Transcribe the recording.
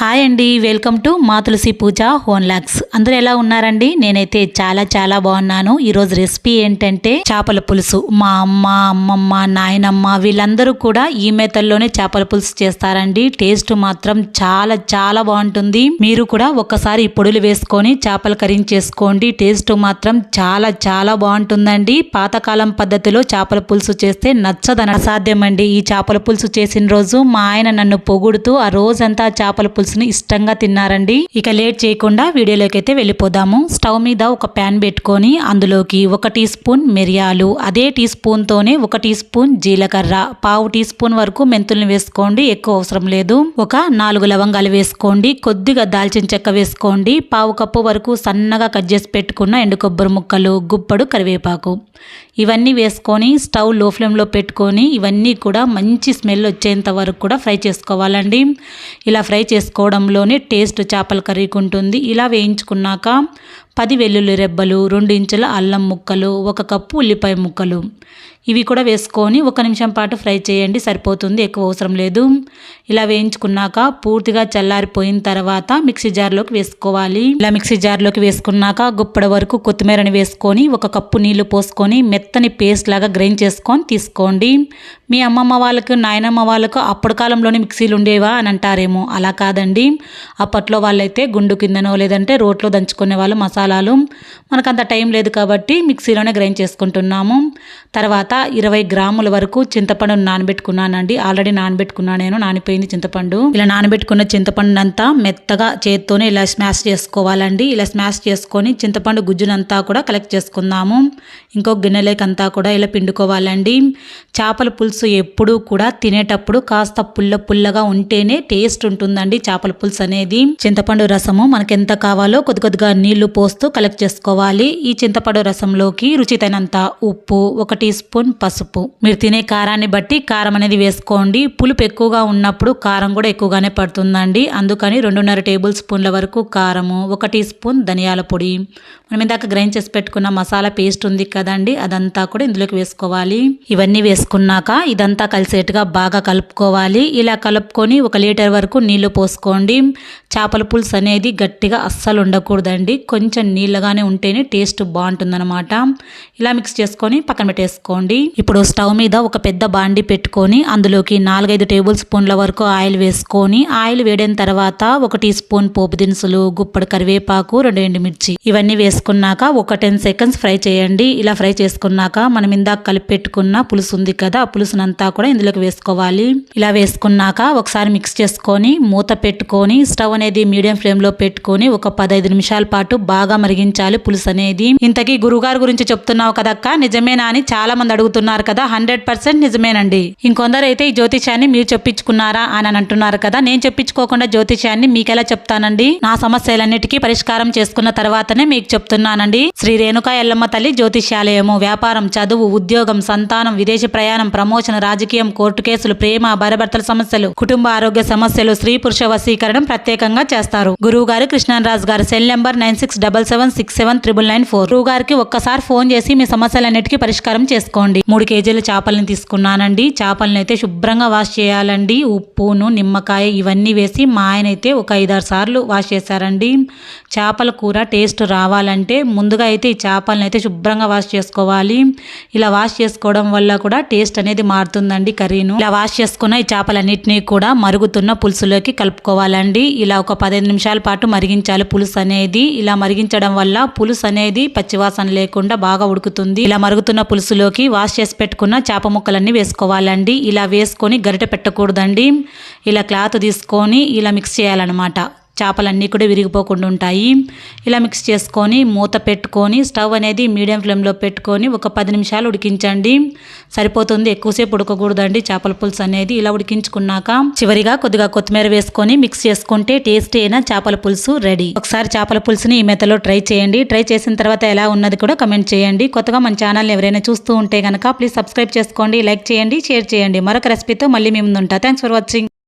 Hi అండి welcome to మా తులసి పూజ హోన్ లాక్స్. అందరూ ఎలా ఉన్నారండి? నేనైతే చాలా చాలా బాగున్నాను. ఈరోజు రెసిపీ ఏంటంటే చేపల పులుసు. మా అమ్మ అమ్మమ్మ నాయనమ్మ వీళ్ళందరూ కూడా ఈ మెథడ్లోనే చేపల పులుసు చేస్తారండి. టేస్ట్ మాత్రం చాలా చాలా బాగుంటుంది. మీరు కూడా ఒక్కసారి పొడులు వేసుకొని చేపలు కర్రీ చేసుకోండి. టేస్ట్ మాత్రం చాలా చాలా బాగుంటుందండి. పాతకాలం పద్ధతిలో చేపల పులుసు చేస్తే నచ్చదని అసాధ్యం అండి ఈ చేపల పులుసు చేసిన రోజు మా ఆయన నన్ను పొగుడుతూ ఆ రోజంతా చేపల పులుసు పులుసుని ఇష్టంగా తిన్నారండి. ఇక లేట్ చేయకుండా వీడియోలోకి అయితే వెళ్ళిపోదాము. స్టవ్ మీద ఒక ప్యాన్ పెట్టుకొని అందులోకి ఒక టీ స్పూన్ మిరియాలు అదే టీ స్పూన్ తోనే ఒక టీ స్పూన్ జీలకర్ర పావు టీ స్పూన్ వరకు మెంతుల్ని వేసుకోండి ఎక్కువ అవసరం లేదు. ఒక నాలుగు లవంగాలు వేసుకోండి కొద్దిగా దాల్చిన చెక్క వేసుకోండి పావు కప్పు వరకు సన్నగా కట్ చేసి పెట్టుకున్న ఎండు కొబ్బరి ముక్కలు గుప్పడు కరివేపాకు. ఇవన్నీ వేసుకొని స్టవ్లో ఫ్లేమ్లో పెట్టుకొని ఇవన్నీ కూడా మంచి స్మెల్ వచ్చేంత వరకు కూడా ఫ్రై చేసుకోవాలండి. ఇలా ఫ్రై చేసుకో చేసుకోవడంలోనే టేస్ట్ చేపల కర్రీకి ఉంటుంది ఇలా వేయించుకున్నాక పది వెల్లుల్లి రెబ్బలు రెండు ఇంచుల అల్లం ముక్కలు ఒక కప్పు ఉల్లిపాయ ముక్కలు. ఇవి కూడా వేసుకొని ఒక నిమిషం పాటు ఫ్రై చేయండి సరిపోతుంది ఎక్కువ అవసరం లేదు. ఇలా వేయించుకున్నాక పూర్తిగా చల్లారిపోయిన తర్వాత మిక్సీ జార్లోకి వేసుకోవాలి. ఇలా మిక్సీ జార్లోకి వేసుకున్నాక గుప్పడ వరకు కొత్తిమీరని వేసుకొని ఒక కప్పు నీళ్ళు పోసుకొని మెత్తని పేస్ట్ లాగా గ్రైండ్ చేసుకొని తీసుకోండి. మీ అమ్మమ్మ వాళ్ళకు నాయనమ్మ వాళ్ళకు అప్పటి కాలంలోనే మిక్సీలు ఉండేవా అని అంటారేమో. అలా కాదండి. అప్పట్లో వాళ్ళైతే గుండు కిందనో లేదంటే రోట్లో దంచుకునే వాళ్ళు మసాలా మసాలాలు. మనకు అంత టైం లేదు కాబట్టి మిక్సీలోనే గ్రైండ్ చేసుకుంటున్నాము. తర్వాత ఇరవై గ్రాముల వరకు చింతపండును నానబెట్టుకున్నానండి. ఆల్రెడీ నానబెట్టుకున్నాను నేను నానిపోయింది చింతపండు. ఇలా నానబెట్టుకున్న చింతపండు అంతా మెత్తగా చేత్తోనే ఇలా స్మాష్ చేసుకోవాలండి. ఇలా స్మాష్ చేసుకొని చింతపండు గుజ్జునంతా కూడా కలెక్ట్ చేసుకుందాము. ఇంకో గిన్నెలేకంతా కూడా ఇలా పిండుకోవాలండి. చేపల పులుసు ఎప్పుడూ కూడా తినేటప్పుడు కాస్త పుల్ల పుల్లగా ఉంటేనే టేస్ట్ ఉంటుందండి చేపల పులుసు అనేది చింతపండు రసము మనకెంత కావాలో కొద్ది కొద్దిగా నీళ్ళు పోస్తూ కలెక్ట్ చేసుకోవాలి. ఈ చింతపండు రసంలోకి రుచితైనంత ఉప్పు ఒక టీ స్పూన్ పసుపు. మీరు తినే కారాన్ని బట్టి కారం అనేది వేసుకోండి. పులుపు ఎక్కువగా ఉన్నప్పుడు కారం కూడా ఎక్కువగానే పడుతుందండి. అందుకని రెండున్నర టేబుల్ స్పూన్ల వరకు కారము ఒక టీ స్పూన్ ధనియాల పొడి. మనం ఇందాక గ్రైండ్ చేసి పెట్టుకున్న మసాలా పేస్ట్ ఉంది కదండి అదంతా కూడా ఇందులోకి వేసుకోవాలి. ఇవన్నీ వేసుకున్నాక ఇదంతా కలిసేట్టుగా బాగా కలుపుకోవాలి. ఇలా కలుపుకొని ఒక లీటర్ వరకు నీళ్ళు పోసుకోండి. చేపల పులుసు అనేది గట్టిగా అస్సలు ఉండకూడదండి. కొంచెం నీళ్ళగానే ఉంటేనే టేస్ట్ బాగుంటుందన్నమాట. ఇలా మిక్స్ చేసుకొని పక్కన పెట్టేసుకోండి. ఇప్పుడు స్టవ్ మీద ఒక పెద్ద బాండి పెట్టుకొని అందులోకి నాలుగైదు టేబుల్ స్పూన్ల వరకు ఆయిల్ వేసుకొని ఆయిల్ వేడిన తర్వాత ఒక టీ స్పూన్ పోపు దినుసులు గుప్పడి కరివేపాకు రెండు ఎండుమిర్చి ఇవన్నీ వేసుకున్నాక ఒక టెన్ సెకండ్స్ ఫ్రై చేయండి. ఇలా ఫ్రై చేసుకున్నాక మనం ఇందాక కలిపి పెట్టుకున్న పులుసు ఉంది కదా ఆ పులుసునంతా కూడా ఇందులోకి వేసుకోవాలి. ఇలా వేసుకున్నాక ఒకసారి మిక్స్ చేసుకొని మూత పెట్టుకొని స్టవ్ అనేది మీడియం ఫ్లేమ్లో పెట్టుకొని ఒక పదహైదు నిమిషాల పాటు బాగా మరిగించాలి పులుసు అనేది. ఇంతకీ గురుగారు గురించి చెప్తున్నావు కదక్క? నిజమేనా అని చాలా మంది అడుగుతున్నారు కదా. హండ్రెడ్ పర్సెంట్ నిజమేనండి. ఇంకొందరైతే ఈ జ్యోతిషాన్ని మీరు చెప్పించుకున్నారా అని అంటున్నారు కదా. నేను చెప్పించుకోకుండా జ్యోతిషాన్ని మీకెలా చెప్తానండి? నా సమస్యలన్నిటికీ పరిష్కారం చేసుకున్న తర్వాతనే మీకు చెప్తున్నానండి. శ్రీ రేణుకా ఎల్లమ్మ తల్లి జ్యోతిష్యాలయము వ్యాపారం చదువు ఉద్యోగం సంతానం విదేశీ ప్రయాణం ప్రమోషన్ రాజకీయం కోర్టు కేసులు ప్రేమ భార్యభర్తల సమస్యలు కుటుంబ ఆరోగ్య సమస్యలు స్త్రీ పురుష వశీకరణం ప్రత్యేకంగా చేస్తారు. గురువు గారు కృష్ణరాజు గారు cell number nine six double seven six seven triple nine four రూ గారికి ఒక్కసారి ఫోన్ చేసి మీ సమస్యలన్నిటికీ పరిష్కారం చేసుకోండి. మూడు కేజీల చేపలను తీసుకున్నానండి. చేపలను అయితే శుభ్రంగా వాష్ చేయాలండి. ఉప్పును నిమ్మకాయ ఇవన్నీ వేసి మా ఆయన అయితే ఒక ఐదారు సార్లు వాష్ చేశారండి. చేపల కూర టేస్ట్ రావాలంటే ముందుగా అయితే ఈ చేపలను అయితే శుభ్రంగా వాష్ చేసుకోవాలి. ఇలా వాష్ చేసుకోవడం వల్ల కూడా టేస్ట్ అనేది మారుతుందండి కర్రీను. ఇలా వాష్ చేసుకున్న ఈ చేపలన్నింటినీ కూడా మరుగుతున్న పులుసులోకి కలుపుకోవాలండి. ఇలా ఒక పదిహేను నిమిషాల పాటు మరిగించాలి పులుసు అనేది ఇలా ఉడికించడం వల్ల పులుసు అనేది పచ్చివాసన లేకుండా బాగా ఉడుకుతుంది. ఇలా మరుగుతున్న పులుసులోకి వాష్ చేసి పెట్టుకున్న చేప ముక్కలన్నీ వేసుకోవాలండి. ఇలా వేసుకొని గరిట పెట్టకూడదండి. ఇలా క్లాత్ తీసుకొని ఇలా మిక్స్ చేయాలన్నమాట. చేపలన్నీ కూడా విరిగిపోకుండా ఉంటాయి. ఇలా మిక్స్ చేసుకొని మూత పెట్టుకొని స్టవ్ అనేది మీడియం ఫ్లేమ్లో పెట్టుకొని ఒక పది నిమిషాలు ఉడికించండి. సరిపోతుంది. ఎక్కువసేపు ఉడకకూడదండి చేపల పులుసు అనేది. ఇలా ఉడికించుకున్నాక చివరిగా కొద్దిగా కొత్తిమీర వేసుకొని మిక్స్ చేసుకుంటే టేస్టీ అయిన చేపల పులుసు రెడీ ఒకసారి చేపల పులుసుని ఈ మెతలో ట్రై చేయండి. ట్రై చేసిన తర్వాత ఎలా ఉన్నది కూడా కమెంట్ చేయండి. కొత్తగా మన ఛానల్ని ఎవరైనా చూస్తూ ఉంటే కనుక ప్లీజ్ సబ్స్క్రైబ్ చేసుకోండి లైక్ చేయండి షేర్ చేయండి. మరొక రెసిపీతో మళ్ళీ మేము ఉంటాం థ్యాంక్స్ ఫర్ వాచింగ్